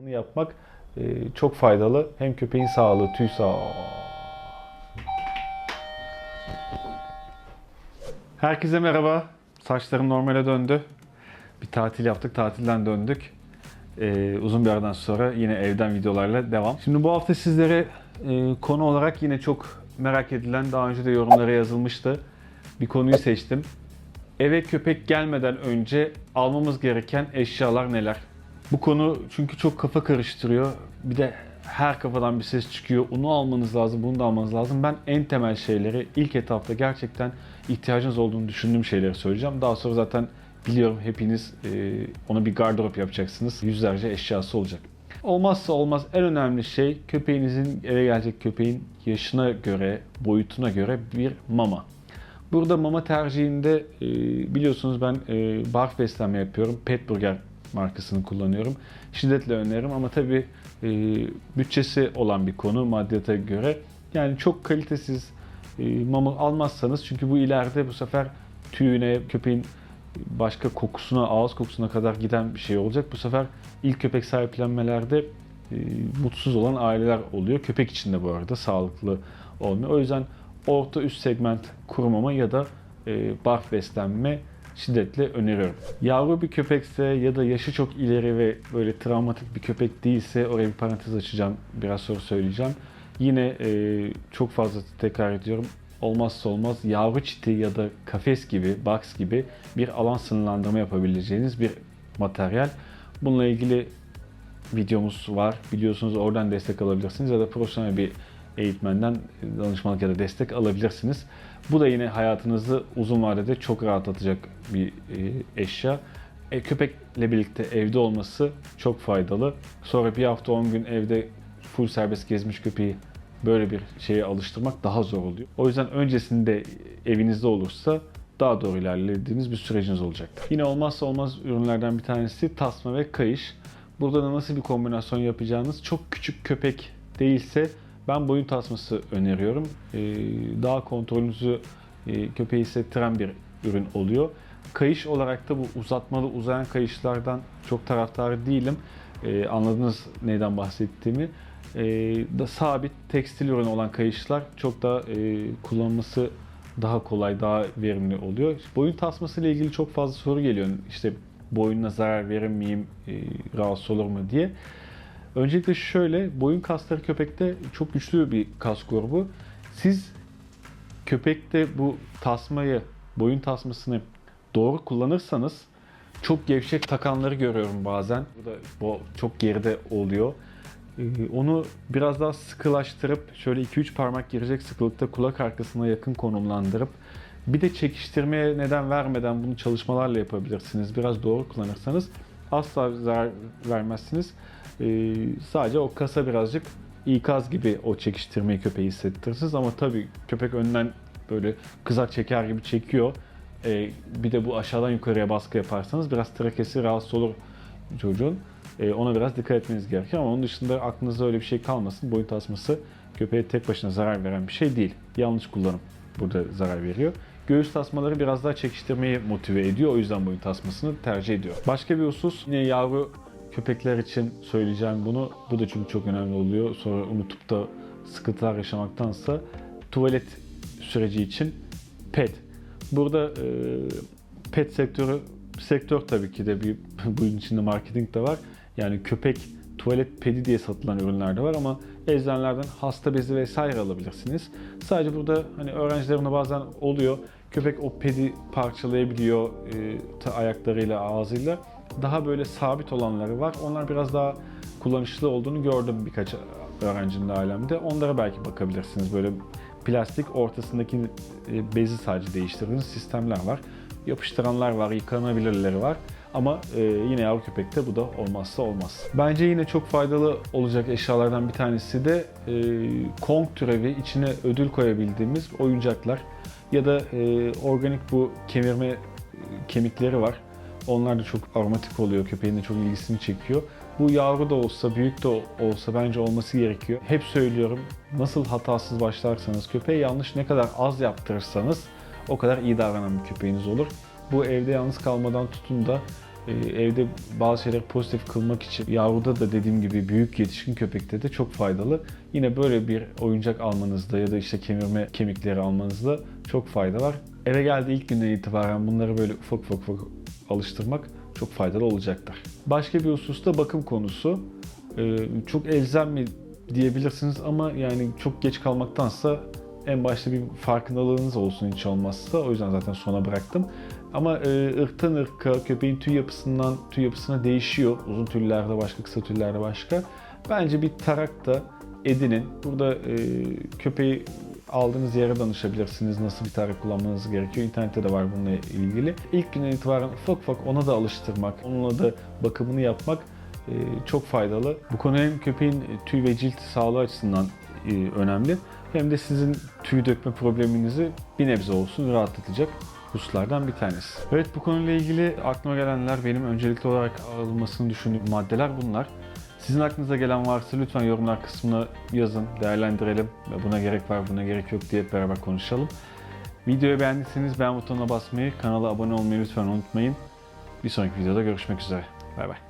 Bunu yapmak e, çok faydalı. Hem köpeğin sağlığı, tüy sağlığı. Herkese merhaba. Saçlarım normale döndü. Bir tatil yaptık, tatilden döndük. Ee, uzun bir aradan sonra yine evden videolarla devam. Şimdi bu hafta sizlere e, konu olarak yine çok merak edilen, daha önce de yorumlara yazılmıştı. Bir konuyu seçtim. Eve köpek gelmeden önce almamız gereken eşyalar neler? Bu konu çünkü çok kafa karıştırıyor. Bir de her kafadan bir ses çıkıyor. Onu almanız lazım, bunu da almanız lazım. Ben en temel şeyleri ilk etapta gerçekten ihtiyacınız olduğunu düşündüğüm şeyleri söyleyeceğim. Daha sonra zaten biliyorum hepiniz e, ona bir gardırop yapacaksınız. Yüzlerce eşyası olacak. Olmazsa olmaz en önemli şey köpeğinizin eve gelecek köpeğin yaşına göre, boyutuna göre bir mama. Burada mama tercihinde e, biliyorsunuz ben e, barf beslenme yapıyorum. Pet Burger markasını kullanıyorum. Şiddetle öneririm ama tabii e, bütçesi olan bir konu maddiyata göre. Yani çok kalitesiz e, mama almazsanız çünkü bu ileride bu sefer tüyüne, köpeğin başka kokusuna, ağız kokusuna kadar giden bir şey olacak. Bu sefer ilk köpek sahiplenmelerde e, mutsuz olan aileler oluyor. Köpek için de bu arada sağlıklı olmuyor. O yüzden orta üst segment kurumama ya da e, barf beslenme şiddetle öneriyorum. Yavru bir köpekse ya da yaşı çok ileri ve böyle travmatik bir köpek değilse oraya bir parantez açacağım. Biraz sonra söyleyeceğim. Yine e, çok fazla tekrar ediyorum. Olmazsa olmaz yavru çiti ya da kafes gibi, box gibi bir alan sınırlandırma yapabileceğiniz bir materyal. Bununla ilgili videomuz var. Biliyorsunuz oradan destek alabilirsiniz ya da profesyonel bir eğitmenden danışmanlık ya da destek alabilirsiniz. Bu da yine hayatınızı uzun vadede çok rahatlatacak bir e, eşya. E, köpekle birlikte evde olması çok faydalı. Sonra bir hafta 10 gün evde full serbest gezmiş köpeği böyle bir şeye alıştırmak daha zor oluyor. O yüzden öncesinde evinizde olursa daha doğru ilerlediğiniz bir süreciniz olacaktır. Yine olmazsa olmaz ürünlerden bir tanesi tasma ve kayış. Burada da nasıl bir kombinasyon yapacağınız çok küçük köpek değilse ben boyun tasması öneriyorum. Ee, daha kontrolünüzü e, köpeği hissettiren bir ürün oluyor. Kayış olarak da bu uzatmalı uzayan kayışlardan çok taraftarı değilim. Ee, anladınız neyden bahsettiğimi. Ee, da sabit tekstil ürün olan kayışlar çok daha e, kullanması daha kolay, daha verimli oluyor. Boyun tasması ile ilgili çok fazla soru geliyor. İşte boynuna zarar verir miyim, e, rahatsız olur mu diye. Öncelikle şöyle, boyun kasları köpekte çok güçlü bir kas grubu. Siz köpekte bu tasmayı, boyun tasmasını doğru kullanırsanız çok gevşek takanları görüyorum bazen. Bu da bu çok geride oluyor. Ee, Onu biraz daha sıkılaştırıp şöyle 2-3 parmak girecek sıkılıkta kulak arkasına yakın konumlandırıp bir de çekiştirmeye neden vermeden bunu çalışmalarla yapabilirsiniz. Biraz doğru kullanırsanız asla zarar vermezsiniz. Ee, sadece o kasa birazcık ikaz gibi o çekiştirmeyi köpeği hissettirirsiniz ama tabii köpek önden böyle kızak çeker gibi çekiyor. Ee, bir de bu aşağıdan yukarıya baskı yaparsanız biraz trakesi rahatsız olur çocuğun. Ee, ona biraz dikkat etmeniz gerekiyor ama onun dışında aklınızda öyle bir şey kalmasın. Boyun tasması köpeğe tek başına zarar veren bir şey değil. Yanlış kullanım burada zarar veriyor. Göğüs tasmaları biraz daha çekiştirmeyi motive ediyor. O yüzden boyun tasmasını tercih ediyor. Başka bir husus yine yavru köpekler için söyleyeceğim bunu. Bu da çünkü çok önemli oluyor. Sonra unutup da sıkıntılar yaşamaktansa tuvalet süreci için pet. Burada e, pet sektörü sektör tabii ki de bir bunun içinde marketing de var. Yani köpek tuvalet pedi diye satılan ürünler de var ama eczanelerden hasta bezi vesaire alabilirsiniz. Sadece burada hani öğrencilerimde bazen oluyor. Köpek o pedi parçalayabiliyor e, ayaklarıyla, ağzıyla. Daha böyle sabit olanları var. Onlar biraz daha kullanışlı olduğunu gördüm birkaç öğrencinin de ailemde. Onlara belki bakabilirsiniz. Böyle plastik ortasındaki e, bezi sadece değiştirdiğiniz sistemler var. Yapıştıranlar var, yıkanabilirleri var. Ama e, yine yavru köpekte bu da olmazsa olmaz. Bence yine çok faydalı olacak eşyalardan bir tanesi de e, Kong türevi içine ödül koyabildiğimiz oyuncaklar ya da e, organik bu kemirme e, kemikleri var. Onlar da çok aromatik oluyor. Köpeğin de çok ilgisini çekiyor. Bu yavru da olsa, büyük de olsa bence olması gerekiyor. Hep söylüyorum, nasıl hatasız başlarsanız, köpeğe yanlış ne kadar az yaptırırsanız o kadar iyi davranan bir köpeğiniz olur. Bu evde yalnız kalmadan tutun da e, evde bazı şeyleri pozitif kılmak için yavruda da dediğim gibi büyük yetişkin köpekte de çok faydalı. Yine böyle bir oyuncak almanızda ya da işte kemirme kemikleri almanızda çok fayda var. Eve geldiği ilk günden itibaren bunları böyle ufak ufak ufak alıştırmak çok faydalı olacaktır. Başka bir husus da bakım konusu. Ee, çok elzem mi diyebilirsiniz ama yani çok geç kalmaktansa en başta bir farkındalığınız olsun hiç olmazsa. O yüzden zaten sona bıraktım. Ama e, ırktan ırka, köpeğin tüy yapısından tüy yapısına değişiyor. Uzun tüylerde başka, kısa tüylerde başka. Bence bir tarak da edinin. Burada e, köpeği aldığınız yere danışabilirsiniz. Nasıl bir tarak kullanmanız gerekiyor. İnternette de var bununla ilgili. İlk günden itibaren ufak ufak ona da alıştırmak, onunla da bakımını yapmak e, çok faydalı. Bu konu hem köpeğin tüy ve cilt sağlığı açısından e, önemli hem de sizin tüy dökme probleminizi bir nebze olsun rahatlatacak hususlardan bir tanesi. Evet bu konuyla ilgili aklıma gelenler benim öncelikli olarak alınmasını düşündüğüm maddeler bunlar. Sizin aklınıza gelen varsa lütfen yorumlar kısmına yazın, değerlendirelim. ve Buna gerek var, buna gerek yok diye beraber konuşalım. Videoyu beğendiyseniz beğen butonuna basmayı, kanala abone olmayı lütfen unutmayın. Bir sonraki videoda görüşmek üzere. Bay bay.